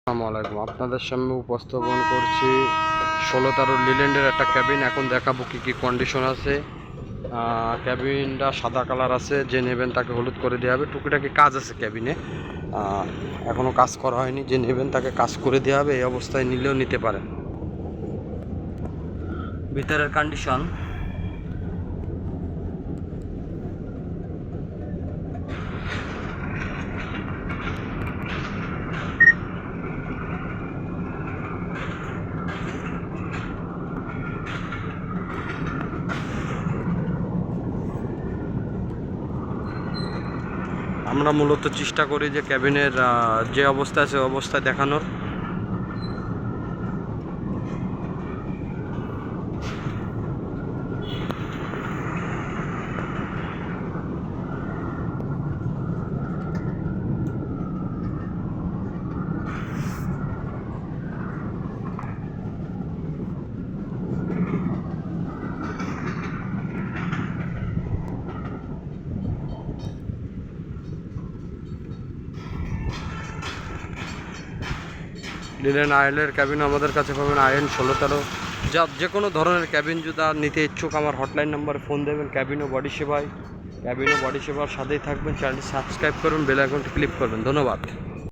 আসসালামু আলাইকুম। আপনাদের সামনে উপস্থাপন করছি ষোলো তেরো লিল্যান্ডের একটা ক্যাবিন। এখন দেখাবো কী কী কন্ডিশন আছে। ক্যাবিনটা সাদা কালার আছে যে নেবেন তাকে হলুদ করে দেওয়া হবে। টুকিটাকি কাজ আছে ক্যাবিনে। আহ, এখনও কাজ করা হয়নি। যে নেবেন তাকে কাজ করে দেওয়া হবে এই অবস্থায় নিলেও নিতে পারেন। ভিতরের কন্ডিশন আমরা মূলত চেষ্টা করি যে ক্যাবিনের যে অবস্থা সে অবস্থা দেখানোর। লিলেন আয়েলের ক্যাবিন আমাদের কাছে পাবেন আয়ন ষোলো তেরো। যা যে কোনো ধরনের ক্যাবিন যদি নিতে ইচ্ছুক, আমার হটলাইন নাম্বারে ফোন দেবেন ক্যাবিন ও বডি সেবায়। ক্যাবিন ও বডি সেবার সাথেই থাকবেন, চ্যানেলটি সাবস্ক্রাইব করুন, বেল আইকনটি ক্লিক করবেন। ধন্যবাদ।